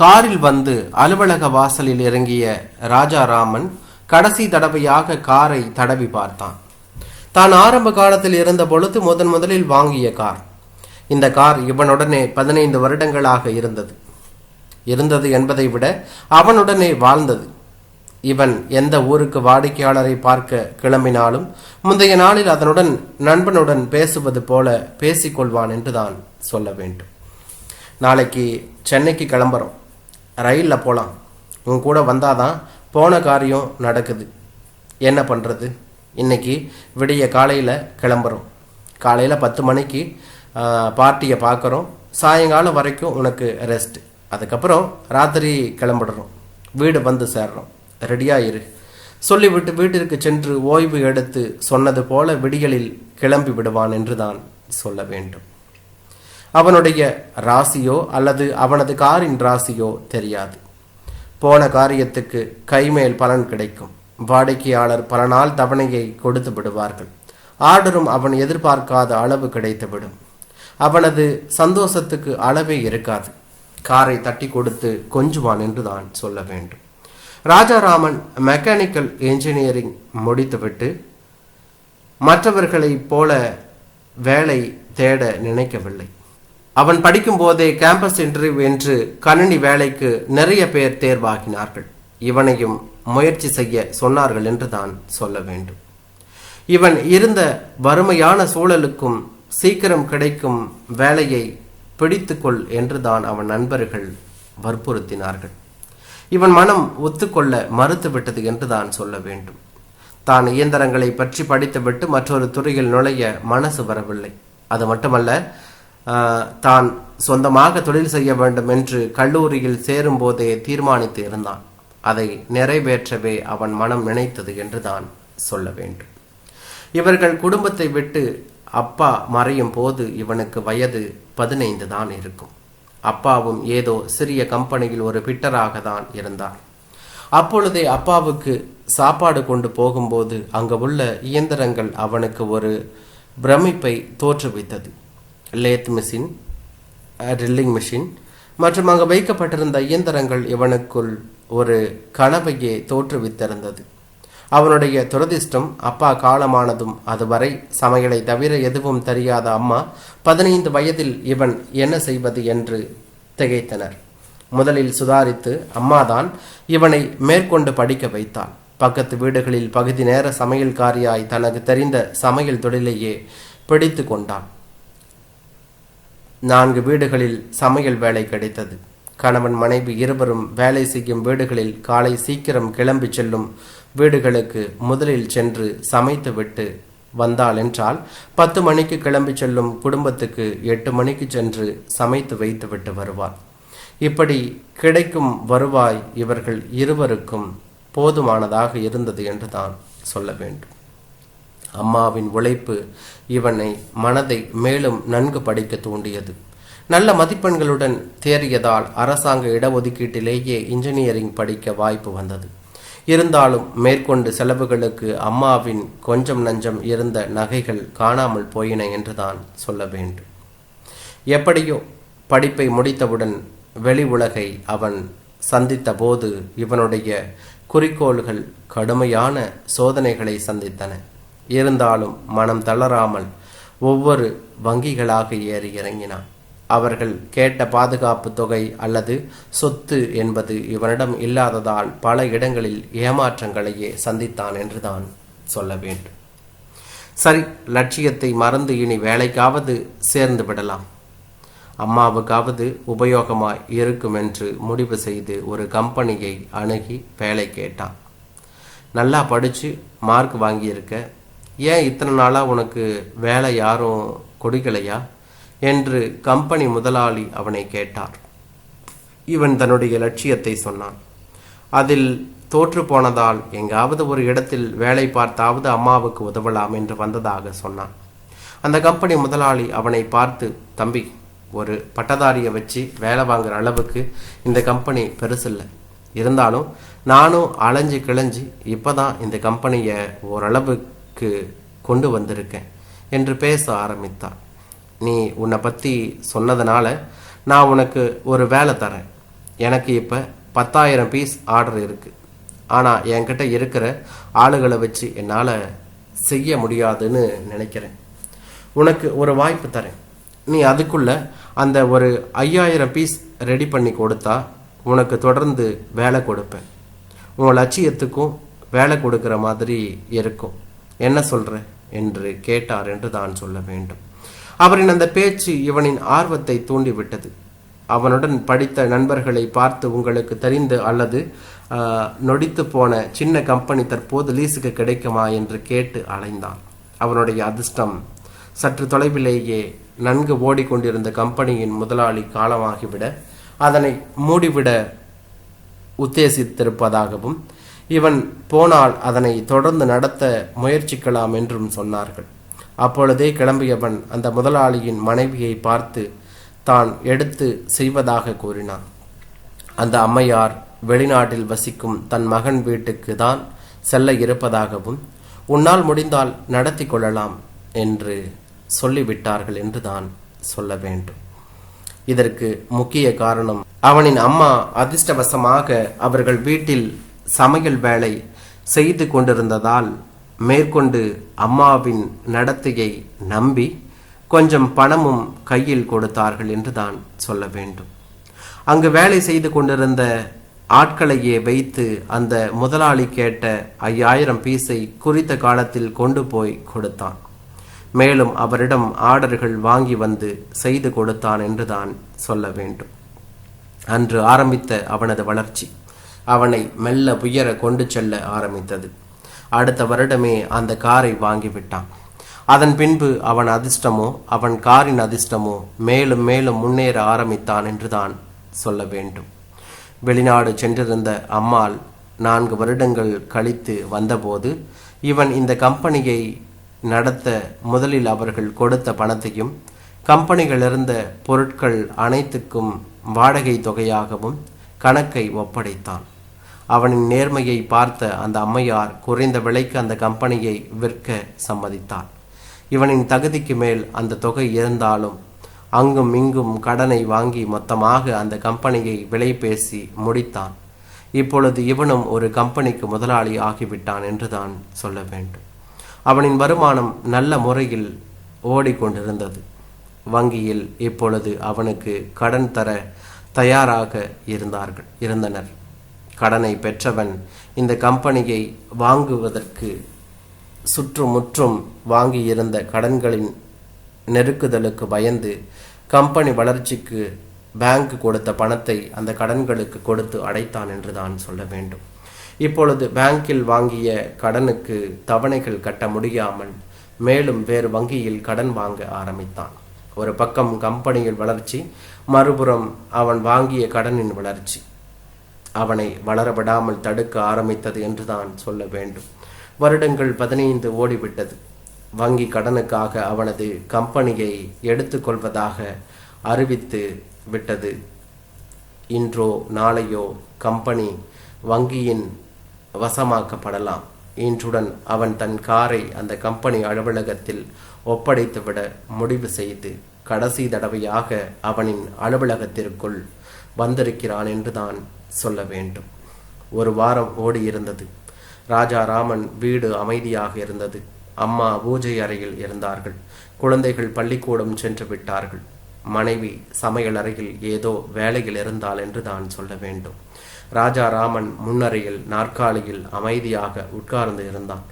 காரில் வந்து அலுவலக வாசலில் இறங்கிய ராஜாராமன் கடைசி தடவையாக காரை தடவி பார்த்தான். தான் ஆரம்ப காலத்தில் இருந்த பொழுது முதன் முதலில் வாங்கிய கார். இந்த கார் இவனுடனே பதினைந்து வருடங்களாக இருந்தது. இருந்தது என்பதை விட அவனுடனே வாழ்ந்தது. இவன் எந்த ஊருக்கு வாடிக்கையாளரை பார்க்க கிளம்பினாலும் முந்தைய நாளில் அதனுடன் நண்பனுடன் பேசுவது போல பேசிக்கொள்வான் என்றுதான் சொல்ல வேண்டும். நாளைக்கு சென்னைக்கு கிளம்புறோம். ரயிலில் போகலாம் உன் கூட வந்தாதான் போன காரியம் நடக்குது. என்ன பண்ணுறது இன்னைக்கு விடிய காலையில் கிளம்புறோம். காலையில் பத்து மணிக்கு பார்ட்டியை பார்க்குறோம். சாயங்காலம் வரைக்கும் உனக்கு ரெஸ்ட் அதுக்கப்புறம் ராத்திரி கிளம்பிடுறோம். வீடு வந்து சேர்றோம். ரெடியாக இரு. சொல்லிவிட்டு வீட்டிற்கு சென்று ஓய்வு எடுத்து சொன்னது போல விடியலில் கிளம்பி விடுவான் என்று தான் சொல்ல வேண்டும். அவனுடைய ராசியோ அல்லது அவனது காரின் ராசியோ தெரியாது. போன காரியத்துக்கு கைமேல் பலன் கிடைக்கும். வாடிக்கையாளர் பல நாள் தவணையை கொடுத்து விடுவார்கள். ஆர்டரும் அவன் எதிர்பார்க்காத அளவு கிடைத்துவிடும். அவனது சந்தோஷத்துக்கு அளவே இருக்காது. காரை தட்டி கொடுத்து கொஞ்சுவான் என்று தான் சொல்ல வேண்டும். ராஜாராமன் மெக்கானிக்கல் இன்ஜினியரிங் முடித்துவிட்டு மற்றவர்களைப் போல வேலை தேட நினைக்கவில்லை. அவன் படிக்கும் போதே கேம்பஸ் இன்டர்வியூ என்று கணினி வேலைக்கு நிறைய பேர் தேர்வாகினார்கள். இவனையும் முயற்சி செய்ய சொன்னார்கள் என்று தான் சொல்ல வேண்டும். இவன் இருந்த வறுமையான சூழலுக்கும் சீக்கிரம் கிடைக்கும் வேலையை பிடித்துக்கொள் என்று தான் அவன் நண்பர்கள் வற்புறுத்தினார்கள். இவன் மனம் ஒத்துக்கொள்ள மறுத்துவிட்டது என்று தான் சொல்ல வேண்டும். தான் இயந்திரங்களை பற்றி படித்துவிட்டு மற்றொரு துறையில் நுழைய மனசு வரவில்லை. அது மட்டுமல்ல தான் சொந்தமாக தொழில் செய்ய வேண்டும் என்று கல்லூரியில் சேரும் போதே தீர்மானித்து இருந்தான். அதை நிறைவேற்றவே அவன் மனம் நினைத்தது என்று தான் சொல்ல வேண்டும். இவர்கள் குடும்பத்தை விட்டு அப்பா மறையும் போது இவனுக்கு வயது பதினைந்து தான் இருக்கும். அப்பாவும் ஏதோ சிறிய கம்பெனியில் ஒரு பிட்டராக தான் இருந்தார் அப்பொழுதே அப்பாவுக்கு சாப்பாடு கொண்டு போகும்போது அங்கு உள்ள இயந்திரங்கள் அவனுக்கு ஒரு பிரமிப்பை தோற்றுவித்தது. லேத் மிஷின் ட்ரில்லிங் மிஷின் மற்றும் அங்கு வைக்கப்பட்டிருந்த இயந்திரங்கள் இவனுக்குள் ஒரு கனவையே தோற்றுவித்திருந்தது. அவனுடைய துரதிர்ஷ்டம் அப்பா காலமானதும் அதுவரை சமையலை தவிர எதுவும் தெரியாத அம்மா பதினைந்து வயதில் இவன் என்ன செய்வது என்று திகைத்தனர். முதலில் சுதாரித்து அம்மாதான் இவனை மேற்கொண்டு படிக்க வைத்தாள். பக்கத்து வீடுகளில் பகுதி நேர சமையல்காரியாய் தனக்கு தெரிந்த சமையல் தொழிலையே பிடித்து கொண்டான் நான்கு வீடுகளில் சமையல் வேலை கிடைத்தது. கணவன் மனைவி இருவரும் வேலை செய்யும் வீடுகளில் காலை சீக்கிரம் கிளம்பி செல்லும் வீடுகளுக்கு முதலில் சென்று சமைத்துவிட்டு வந்தாள் என்றால் பத்து மணிக்கு கிளம்பி செல்லும் குடும்பத்துக்கு எட்டு மணிக்கு சென்று சமைத்து வைத்துவிட்டு வருவார் இப்படி கிடைக்கும் வருவாய் இவர்கள் இருவருக்கும் போதுமானதாக இருந்தது என்று தான் சொல்ல வேண்டும். அம்மாவின் உழைப்பு இவனை மனதை மேலும் நன்கு படிக்க தூண்டியது. நல்ல மதிப்பெண்களுடன் தேறியதால் அரசாங்க இடஒதுக்கீட்டிலேயே இன்ஜினியரிங் படிக்க வாய்ப்பு வந்தது. இருந்தாலும் மேற்கொண்டு செலவுகளுக்கு அம்மாவின் கொஞ்சம் நஞ்சம் இருந்த நகைகள் காணாமல் போயின என்றுதான் சொல்ல வேண்டும். எப்படியோ படிப்பை முடித்தவுடன் வெளி உலகை அவன் சந்தித்த போது இவனுடைய குறிக்கோள்கள் கடுமையான சோதனைகளை சந்தித்தன. இருந்தாலும் மனம் தளராமல் ஒவ்வொரு வங்கிகளாக ஏறி இறங்கினான். அவர்கள் கேட்ட பாதுகாப்பு தொகை அல்லது சொத்து என்பது இவனிடம் இல்லாததால் பல இடங்களில் ஏமாற்றங்களையே சந்தித்தான் என்றுதான் சொல்ல வேண்டும். சரி லட்சியத்தை மறந்து இனி வேலைக்காவது சேர்ந்து விடலாம். அம்மாவுக்காவது உபயோகமாய் இருக்கும் என்று முடிவு செய்து ஒரு கம்பெனியை அணுகி வேலை கேட்டான். நல்லா படித்து மார்க் வாங்கியிருக்க ஏன் இத்தனை நாளாக உனக்கு வேலை யாரும் கொடுக்கலையா? என்று கம்பெனி முதலாளி அவனை கேட்டார். இவன் தன்னுடைய லட்சியத்தை சொன்னான். அதில் தோற்று போனதால் எங்காவது ஒரு இடத்தில் வேலை பார்த்தாவது அம்மாவுக்கு உதவலாம் என்று வந்ததாக சொன்னான். அந்த கம்பெனி முதலாளி அவனை பார்த்து தம்பி ஒரு பட்டதாரியை வச்சு வேலை வாங்குற அளவுக்கு இந்த கம்பெனி பெருசில்லை. இருந்தாலும் நானும் அலைஞ்சு கிளைஞ்சு இப்போ தான் இந்த கம்பெனியை ஓரளவு ஓரளவுக்கு கொண்டு வந்திருக்கேன் என்று பேச ஆரம்பித்தான். நீ உன்னை பற்றி சொன்னதுனால நான் உனக்கு ஒரு வேலை தரேன். எனக்கு இப்போ பத்தாயிரம் பீஸ் ஆர்டர் இருக்குது ஆனால் என்கிட்ட இருக்கிற ஆளுகளை வச்சு என்னால் செய்ய முடியாதுன்னு நினைக்கிறேன். உனக்கு ஒரு வாய்ப்பு தரேன். நீ அதுக்குள்ள அந்த ஒரு ஐயாயிரம் பீஸ் ரெடி பண்ணி கொடுத்தா உனக்கு தொடர்ந்து வேலை கொடுப்பேன். உன் லட்சியத்துக்கும் வேலை கொடுக்குற மாதிரி இருக்கும். என்ன சொல்ற? என்று கேட்டார் என்று தான் சொல்ல வேண்டும். அவரின் அந்த பேச்சு இவனின் ஆர்வத்தை தூண்டிவிட்டது. அவனுடன் படித்த நண்பர்களை பார்த்து உங்களுக்கு தெரிந்து அல்லது நொடித்து போன சின்ன கம்பெனி தற்போது லீஸுக்கு கிடைக்குமா என்று கேட்டு அலைந்தான். அவனுடைய அதிர்ஷ்டம் சற்று தொலைவிலேயே நன்கு ஓடிக்கொண்டிருந்த கம்பெனியின் முதலாளி காலமாகிவிட அதனை மூடிவிட உத்தேசித்திருப்பதாகவும் இவன் போனால் அதனை தொடர்ந்து நடத்த முயற்சிக்கலாம் என்றும் சொன்னார்கள். அப்பொழுதே கிளம்பியவன் அந்த முதலாளியின் மனைவியை பார்த்து தான் எடுத்து செய்வதாக கூறினான். அந்த அம்மையார் வெளிநாட்டில் வசிக்கும் தன் மகன் வீட்டுக்கு தான் செல்ல இருப்பதாகவும் உன்னால் முடிந்தால் நடத்தி கொள்ளலாம் என்று சொல்லிவிட்டார்கள் என்று தான் சொல்ல வேண்டும். இதற்கு முக்கிய காரணம் அவனின் அம்மா அதிர்ஷ்டவசமாக அவர்கள் வீட்டில் சமையல் வேலை செய்து கொண்டிருந்ததால் மேற்கொண்டு அம்மாவின் நடத்தையை நம்பி கொஞ்சம் பணமும் கையில் கொடுத்தார்கள் என்று தான் சொல்ல வேண்டும். அங்கு வேலை செய்து கொண்டிருந்த ஆட்களையே வைத்து அந்த முதலாளி கேட்ட ஐயாயிரம் பீஸை குறித்த காலத்தில் கொண்டு போய் கொடுத்தான். மேலும் அவரிடம் ஆர்டர்கள் வாங்கி வந்து செய்து கொடுத்தான் என்றுதான் சொல்ல வேண்டும். அன்று ஆரம்பித்த அவனது வளர்ச்சி. அவனை மெல்ல உயர கொண்டு செல்ல ஆரம்பித்தது. அடுத்த வருடமே அந்த காரை வாங்கிவிட்டான். அதன் பின்பு அவன் அதிர்ஷ்டமோ அவன் காரின் அதிர்ஷ்டமோ மேலும் மேலும் முன்னேற ஆரம்பித்தான் என்றுதான் சொல்ல வேண்டும். வெளிநாடு சென்றிருந்த அம்மாள் நான்கு வருடங்கள் கழித்து வந்தபோது இவன் இந்த கம்பெனியை நடத்த முதலில் அவர்கள் கொடுத்த பணத்தையும் கம்பெனிகள் இருந்த பொருட்கள் அனைத்துக்கும் வாடகை தொகையாகவும் கணக்கை ஒப்படைத்தான். அவனின் நேர்மையை பார்த்த அந்த அம்மையார் குறைந்த விலைக்கு அந்த கம்பெனியை விற்க சம்மதித்தார் இவனின் தகுதிக்கு மேல் அந்த தொகை இருந்தாலும் அங்கும் இங்கும் கடனை வாங்கி மொத்தமாக அந்த கம்பெனியை விலை பேசி முடித்தான். இப்பொழுது இவனும் ஒரு கம்பெனிக்கு முதலாளி ஆகிவிட்டான் என்றுதான் சொல்ல வேண்டும். அவனின் வருமானம் நல்ல முறையில் ஓடிக்கொண்டிருந்தது. வங்கியில் இப்பொழுது அவனுக்கு கடன் தர தயாராக இருந்தார்கள் இருந்தனர். கடனை பெற்றவன் இந்த கம்பெனியை வாங்குவதற்கு சுற்றுமுற்றும் வாங்கியிருந்த கடன்களின் நெருக்குதலுக்கு பயந்து கம்பெனி வளர்ச்சிக்கு பேங்க் கொடுத்த பணத்தை அந்த கடன்களுக்கு கொடுத்து அடைத்தான் என்று தான் சொல்ல வேண்டும். இப்பொழுது பேங்கில் வாங்கிய கடனுக்கு தவணைகள் கட்ட முடியாமல் மேலும் வேறு வங்கியில் கடன் வாங்க ஆரம்பித்தான். ஒரு பக்கம் கம்பெனியில் வளர்ச்சி மறுபுறம் அவன் வாங்கிய கடனின் வளர்ச்சி. அவனை வளரவிடாமல் தடுக்க ஆரம்பித்தது என்றுதான் சொல்ல வேண்டும். வருடங்கள் பதினைந்து ஓடிவிட்டது. வங்கி கடனுக்காக அவனது கம்பெனியை எடுத்துக்கொள்வதாக அறிவித்து விட்டது. இன்றோ நாளையோ கம்பெனி வங்கியின் வசமாக்கப்படலாம். இன்றுடன் அவன் தன் காரை அந்த கம்பெனி அலுவலகத்தில் ஒப்படைத்துவிட முடிவு செய்து கடைசி தடவையாக அவனின் அலுவலகத்திற்குள் வந்திருக்கிறான் என்றுதான் சொல்ல வேண்டும். ஒரு வாரம் ஓடியிருந்தது ராஜா ராமன் வீடு அமைதியாக இருந்தது. அம்மா பூஜை அறையில் இருந்தார்கள். குழந்தைகள் பள்ளிக்கூடம் சென்று விட்டார்கள். மனைவி சமையல் அறையில் ஏதோ வேலையில் இருந்தாள் என்று தான் சொல்ல வேண்டும். ராஜா ராமன் முன்னறையில் நாற்காலியில் அமைதியாக உட்கார்ந்து இருந்தான்.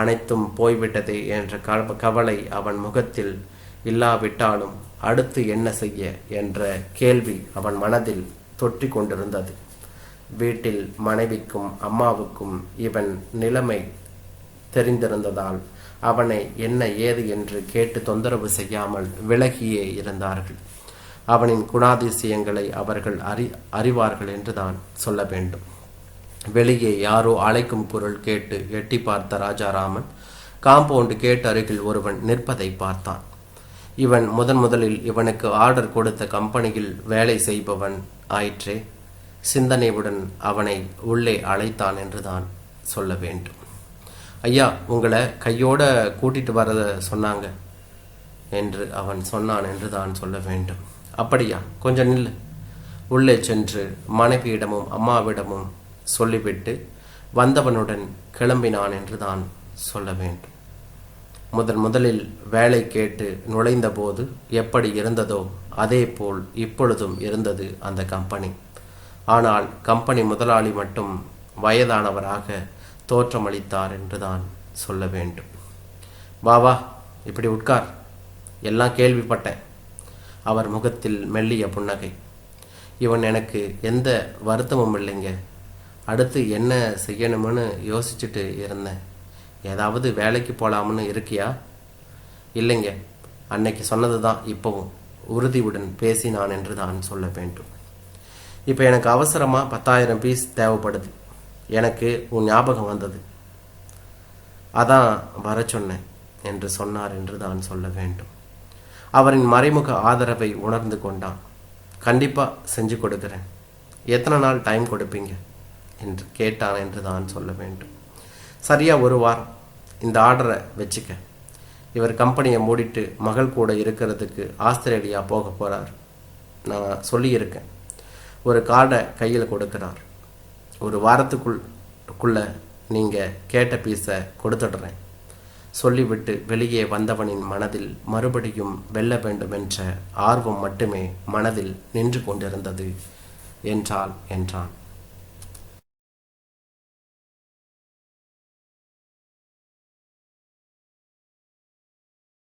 அனைத்தும் போய்விட்டதே என்ற கவலை அவன் முகத்தில் இல்லாவிட்டாலும் அடுத்து என்ன செய்ய என்ற கேள்வி அவன் மனதில் தொற்றி கொண்டிருந்தது. வீட்டில் மனைவிக்கும் அம்மாவுக்கும் இவன் நிலைமை தெரிந்திருந்ததால் அவனை என்ன ஏது என்று கேட்டு தொந்தரவு செய்யாமல் விலகியே இருந்தார்கள். அவனின் குணாதிசயங்களை அவர்கள் அறி அறிவார்கள் என்றுதான் சொல்ல வேண்டும். வெளியே யாரோ அழைக்கும் குரல் கேட்டு எட்டி பார்த்த ராஜாராமன் காம்பவுண்டு கேட் அருகில் ஒருவன் நிற்பதை பார்த்தான். இவன் முதன் முதலில் இவனுக்கு ஆர்டர் கொடுத்த கம்பெனியில் வேலை செய்பவன் ஆயிற்றே. சிந்தனையுடன் அவனை உள்ளே அழைத்தான் என்றுதான் சொல்ல வேண்டும். ஐயா உங்களை கையோட கூட்டிட்டு வரத சொன்னாங்க என்று அவன் சொன்னான் என்று தான் சொல்ல வேண்டும். அப்படியா கொஞ்சம் நில்லு. உள்ளே சென்று மனைவியிடமும் அம்மாவிடமும் சொல்லிவிட்டு வந்தவனுடன் கிளம்பினான் என்று தான் சொல்ல வேண்டும். முதன் முதலில் வேலை கேட்டு நுழைந்தபோது எப்படி இருந்ததோ அதே போல் இப்பொழுதும் இருந்தது அந்த கம்பெனி. ஆனால் கம்பெனி முதலாளி மட்டும் வயதானவராக தோற்றமளித்தார் என்றுதான் சொல்ல வேண்டும். வா வா இப்படி உட்கார். எல்லாம் கேள்விப்பட்டேன். அவர் முகத்தில் மெல்லிய புன்னகை. இவன் எனக்கு எந்த வருத்தமும் இல்லைங்க. அடுத்து என்ன செய்யணும்னு யோசிச்சுட்டு இருந்தேன். ஏதாவது வேலைக்கு போகலாம்னு இருக்கியா? இல்லைங்க. அன்னைக்கு சொன்னது தான் இப்போவும். உறுதியுடன் பேசினான் என்று தான் சொல்ல வேண்டும். இப்போ எனக்கு அவசரமாக பத்தாயிரம் பீஸ் தேவைப்படுது. எனக்கு உன் ஞாபகம் வந்தது. அதான் வர சொன்னேன் என்று சொன்னார் என்று தான் சொல்ல வேண்டும். அவரின் மறைமுக ஆதரவை உணர்ந்து கொண்டான். கண்டிப்பாக செஞ்சு கொடுக்குறேன். எத்தனை நாள் டைம் கொடுப்பீங்க? என்று கேட்டான் என்று தான் சொல்ல வேண்டும். சரியாக ஒரு வாரம் இந்த ஆர்டரை வச்சுக்க. இவர் கம்பெனியை மூடிட்டு மகள் கூட இருக்கிறதுக்கு ஆஸ்திரேலியா போக போகிறார் நான் சொல்லியிருக்கேன். ஒரு கார்டை கையில் கொடுக்கிறார். ஒரு வாரத்துக்குள் நீங்கள் கேட்ட பீஸை கொடுத்துடுறேன். சொல்லிவிட்டு வெளியே வந்தவனின் மனதில் மறுபடியும் வெல்ல வேண்டும் என்ற ஆர்வம் மட்டுமே மனதில் நின்று கொண்டிருந்தது. என்றால் என்றான்.